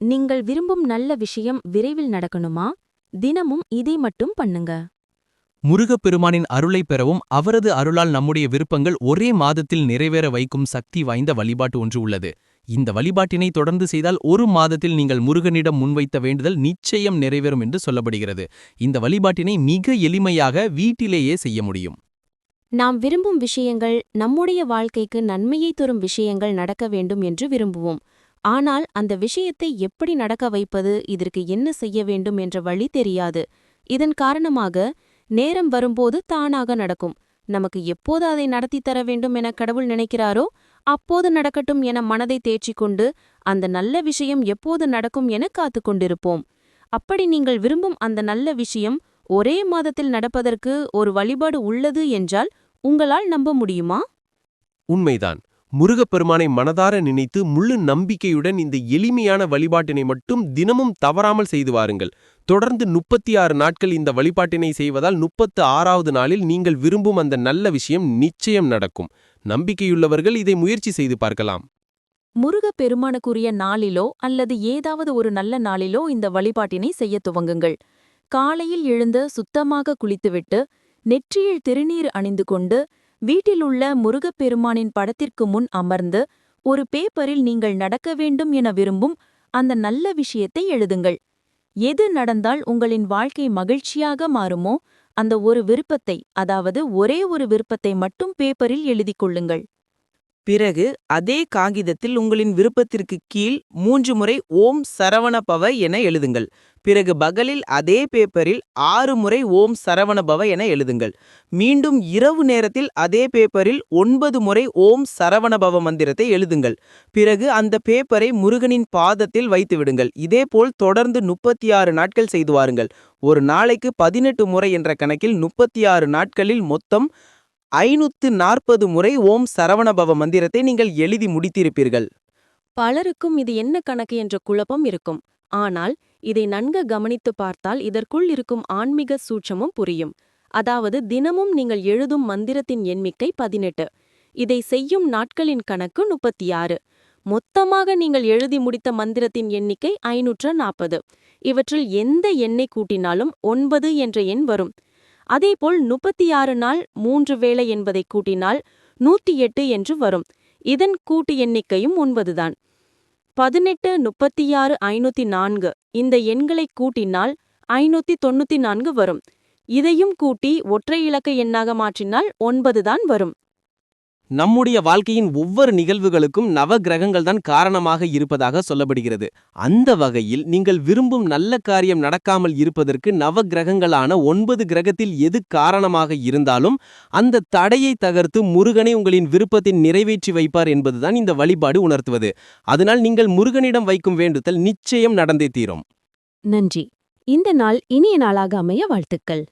நீங்கள் விரும்பும் நல்ல விஷயம் விரைவில் நடக்கணுமா? தினமும் இதை மட்டும் பண்ணுங்க. முருகப்பெருமானின் அருளை பெறவும் அவரது அருளால் நம்முடைய விருப்பங்கள் ஒரே மாதத்தில் நிறைவேற வைக்கும் சக்தி வாய்ந்த வழிபாட்டு ஒன்று உள்ளது. இந்த வழிபாட்டினை தொடர்ந்து செய்தால் ஒரு மாதத்தில் நீங்கள் முருகனிடம் முன்வைத்த வேண்டுதல் நிச்சயம் நிறைவேறும் என்று சொல்லப்படுகிறது. இந்த வழிபாட்டினை மிக எளிமையாக வீட்டிலேயே செய்ய முடியும். நாம் விரும்பும் விஷயங்கள் நம்முடைய வாழ்க்கைக்கு நன்மையை தரும் விஷயங்கள் நடக்க வேண்டும் என்று விரும்புவோம். ஆனால் அந்த விஷயத்தை எப்படி நடக்க வைப்பது இதற்கு என்ன செய்ய வேண்டும் என்ற வழி தெரியாது. இதன் காரணமாக நேரம் வரும்போது தானாக நடக்கும். நமக்கு எப்போது அதை நடத்தித் தர வேண்டும் என கடவுள் நினைக்கிறாரோ அப்போது நடக்கட்டும் என மனதை தேற்றிக்கொண்டு அந்த நல்ல விஷயம் எப்போது நடக்கும் என காத்துக் கொண்டிருப்போம். அப்படி நீங்கள் விரும்பும் அந்த நல்ல விஷயம் ஒரே மாதத்தில் நடப்பதற்கு ஒரு வழிபாடு உள்ளது என்றால் உங்களால் நம்ப முடியுமா? உண்மைதான். முருகப்பெருமானை மனதார நினைத்து முழு நம்பிக்கையுடன் இந்த எளிமையான வழிபாட்டினை மட்டும் தினமும் தவறாமல் செய்து வாருங்கள். தொடர்ந்து முப்பத்தி ஆறு நாட்கள் இந்த வழிபாட்டினை செய்வதால் முப்பத்து ஆறாவது நாளில் நீங்கள் விரும்பும் அந்த நல்ல விஷயம் நிச்சயம் நடக்கும். நம்பிக்கையுள்ளவர்கள் இதை முயற்சி செய்து பார்க்கலாம். முருகப் பெருமானுக்குரிய நாளிலோ அல்லது ஏதாவது ஒரு நல்ல நாளிலோ இந்த வழிபாட்டினை செய்யத் துவங்குங்கள். காலையில் எழுந்து சுத்தமாக குளித்துவிட்டு நெற்றியில் திருநீர் அணிந்து கொண்டு வீட்டிலுள்ள முருகப்பெருமானின் படத்திற்கு முன் அமர்ந்து ஒரு பேப்பரில் நீங்கள் நடக்க வேண்டும் என விரும்பும் அந்த நல்ல விஷயத்தை எழுதுங்கள். எது நடந்தால் உங்களின் வாழ்க்கை மகிழ்ச்சியாக மாறுமோ அந்த ஒரு விருப்பத்தை அதாவது ஒரே ஒரு விருப்பத்தை மட்டும் பேப்பரில் எழுதிக் கொள்ளுங்கள். பிறகு அதே காகிதத்தில் உங்களின் விருப்பத்திற்கு கீழ் மூன்று முறை ஓம் சரவணபவ என எழுதுங்கள். பிறகு பகலில் அதே பேப்பரில் ஆறு முறை ஓம் சரவணபவ என எழுதுங்கள். மீண்டும் இரவு நேரத்தில் அதே பேப்பரில் ஒன்பது முறை ஓம் சரவணபவ மந்திரத்தை எழுதுங்கள். பிறகு அந்த பேப்பரை முருகனின் பாதத்தில் வைத்துவிடுங்கள் இதேபோல் தொடர்ந்து முப்பத்தி ஆறு நாட்கள் செய்து வாருங்கள். ஒரு நாளைக்கு பதினெட்டு முறை என்ற கணக்கில் முப்பத்தி ஆறு நாட்களில் மொத்தம் ஐநூத்து நாற்பது முறை ஓம் சரவணபவ மந்திரத்தை நீங்கள் எழுதி முடித்திருப்பீர்கள். பலருக்கும் இது என்ன கணக்கு என்ற குழப்பம் இருக்கும். ஆனால் இதை நன்கு கவனித்து பார்த்தால் இதற்குள் இருக்கும் ஆன்மீக சூட்சமும் புரியும். அதாவது தினமும் நீங்கள் எழுதும் மந்திரத்தின் எண்ணிக்கை பதினெட்டு. இதை செய்யும் நாட்களின் கணக்கு முப்பத்தி ஆறு மொத்தமாக நீங்கள் எழுதி முடித்த மந்திரத்தின் எண்ணிக்கை ஐநூற்று நாற்பது. இவற்றில் எந்த எண்ணை கூட்டினாலும் ஒன்பது என்ற எண் வரும். அதேபோல் முப்பத்தி ஆறு நாள் மூன்று வேளை என்பதை கூட்டினால் நூற்றி எட்டு என்று வரும். இதன் கூட்டு எண்ணிக்கையும் ஒன்பதுதான் பதினெட்டு முப்பத்தி ஆறு ஐநூத்தி நான்கு. இந்த எண்களை கூட்டினால் ஐநூத்தி தொண்ணூத்தி நான்கு வரும். இதையும் கூட்டி ஒற்றை இலக்க எண்ணாக மாற்றினால் ஒன்பதுதான் வரும். நம்முடைய வாழ்க்கையின் ஒவ்வொரு நிகழ்வுகளுக்கும் நவ கிரகங்கள் தான் காரணமாக இருப்பதாக சொல்லப்படுகிறது. அந்த வகையில் நீங்கள் விரும்பும் நல்ல காரியம் நடக்காமல் இருப்பதற்கு நவ கிரகங்களான ஒன்பது கிரகத்தில் எது காரணமாக இருந்தாலும் அந்த தடையை தகர்த்து முருகனை உங்களின் விருப்பத்தை நிறைவேற்றி வைப்பார் என்பதுதான் இந்த வழிபாடு உணர்த்துவது. அதனால் நீங்கள் முருகனிடம் வைக்கும் வேண்டுதல் நிச்சயம் நடந்தே தீரும். நன்றி. இந்த நாள் இனிய நாளாக அமைய வாழ்த்துக்கள்.